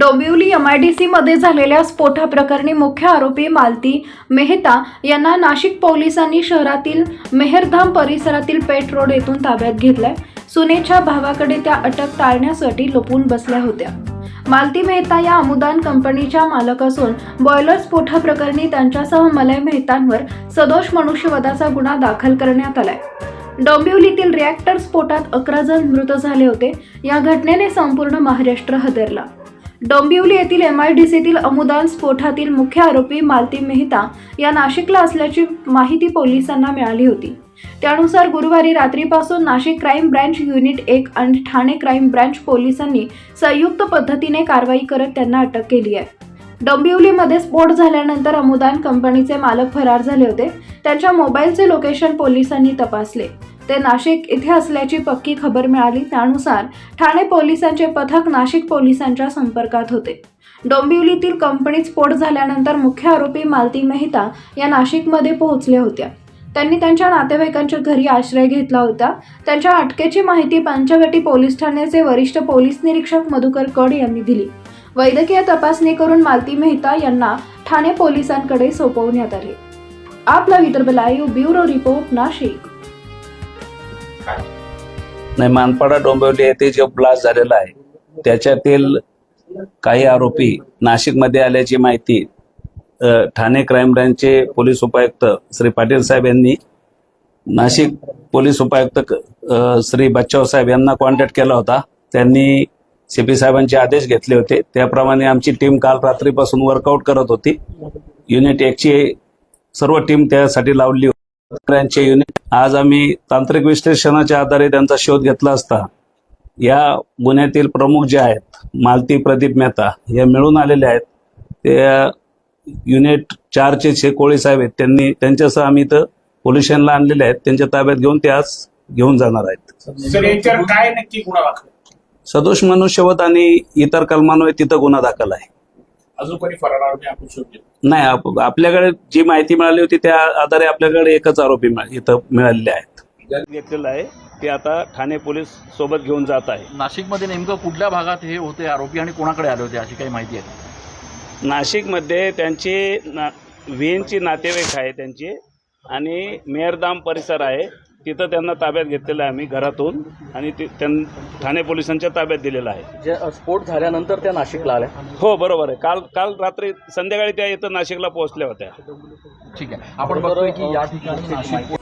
Dombivli D सीमध्ये झालेल्या स्फोटाप्रकरणी मुख्य आरोपी मालती मेहता यांना नाशिक पोलिसांनी शहरातील मेहरधाम परिसरातील पेट रोड येथून ताब्यात घेतलाय. सुनेच्या भावाकडे त्या अटक टाळण्यासाठी लपून बसल्या होत्या. मालती मेहता या अमुदान कंपनीच्या मालक असून बॉयलर स्फोटाप्रकरणी त्यांच्यासह मलय मेहतांवर सदोष मनुष्यवधाचा गुन्हा दाखल करण्यात आलाय. डोंबिवलीतील रिॲक्टर स्फोटात अकरा जण मृत झाले होते. या घटनेने संपूर्ण महाराष्ट्र हदरला. डोंबिवली येथील एम आय डी सीतील अमुदान स्फोटातील मुख्य आरोपी मालती मेहता या नाशिकला असल्याची माहिती पोलिसांना मिळाली होती. त्यानुसार गुरुवारी रात्रीपासून नाशिक क्राईम ब्रँच युनिट एक आणि ठाणे क्राईम ब्रँच पोलिसांनी संयुक्त पद्धतीने कारवाई करत त्यांना अटक केली आहे. डोंबिवलीमध्ये स्फोट झाल्यानंतर अमुदान कंपनीचे मालक फरार झाले होते. त्यांच्या मोबाईलचे लोकेशन पोलिसांनी तपासले. ते नाशिक इथे असल्याची पक्की खबर मिळाली. त्यानुसार ठाणे पोलिसांचे पथक नाशिक पोलिसांच्या संपर्कात होते. डोंबिवलीतील कंपनीत स्फोट झाल्यानंतर मुख्य आरोपी मालती मेहता या नाशिकमध्ये पोहोचल्या होत्या. त्यांनी त्यांच्या नातेवाईकांच्या घरी आश्रय घेतला होता. त्यांच्या अटकेची माहिती पंचवटी पोलीस ठाण्याचे वरिष्ठ पोलीस निरीक्षक मधुकर कड यांनी दिली. वैद्यकीय तपासणी करून मालती मेहता यांना ठाणे पोलिसांकडे सोपवण्यात आले. आपला Vidarbha live bureau report Nashik. नाही मानपाडा डोंबिवली येथे जो ब्लास्ट झालेला आहे त्याच्यातील काही आरोपी नाशिकमध्ये आल्याची माहिती ठाणे क्राईम ब्रँचचे पोलीस उपायुक्त श्री पाटील साहेब यांनी नाशिक पोलीस उपायुक्त श्री बच्चाव साहेब यांना कॉन्टॅक्ट केला होता. त्यांनी सीपी साहेबांचे आदेश घेतले होते. त्याप्रमाणे आमची टीम काल रात्रीपासून वर्कआउट करत होती. युनिट एकची सर्व टीम त्यासाठी लावली होती. ब्रँचचे युनिट आज आम्ही तांत्रिक विश्लेषणाच्या आधारे त्यांचा शोध घेतला असता या गुन्ह्यातील प्रमुख जे आहेत मालती प्रदीप मेहता हे मिळून आलेले आहेत. ते युनिट चारचे जे कोळी साहेब आहेत त्यांनी त्यांच्यासह आम्ही इथं पोलीस स्टेशनला आणलेले आहेत. त्यांच्या ताब्यात घेऊन ते आज घेऊन जाणार आहेत. काय नक्की गुन्हा दाखल सदोष मनुष्यवध आणि इतर कलमान्वये तिथं गुन्हा दाखल आहे. अजून कोणी फरार आरोपी आपण शोधले नाही आप- आपल्याकडे जी माहिती मिळाली होती त्या आधारे आपल्याकडे एकच आरोपी मिळा- इथं मिळालेले आहेत. घेतलेलं आहे ते आता ठाणे पोलीस सोबत घेऊन जात आहे. नाशिकमध्ये नेमकं कुठल्या भागात हे होते आरोपी आणि कोणाकडे आले होते अशी काही माहिती आहे नाशिकमध्ये त्यांचे ना व्हीएनची नातेवाईक आहे त्यांचे आणि मेहरधाम परिसर आहे. तिथं त्यांना ताब्यात घेतलेलं आहे आम्ही घरातून आणि ते त्यां ठाणे पोलिसांच्या ताब्यात दिलेलं आहे. जे स्फोट झाल्यानंतर त्या नाशिकला आल्या? हो बरोबर आहे. काल काल रात्री संध्याकाळी त्या इथं नाशिकला पोहोचल्या होत्या. ठीक आहे. आपण बघतोय की या ठिकाणी नाशिक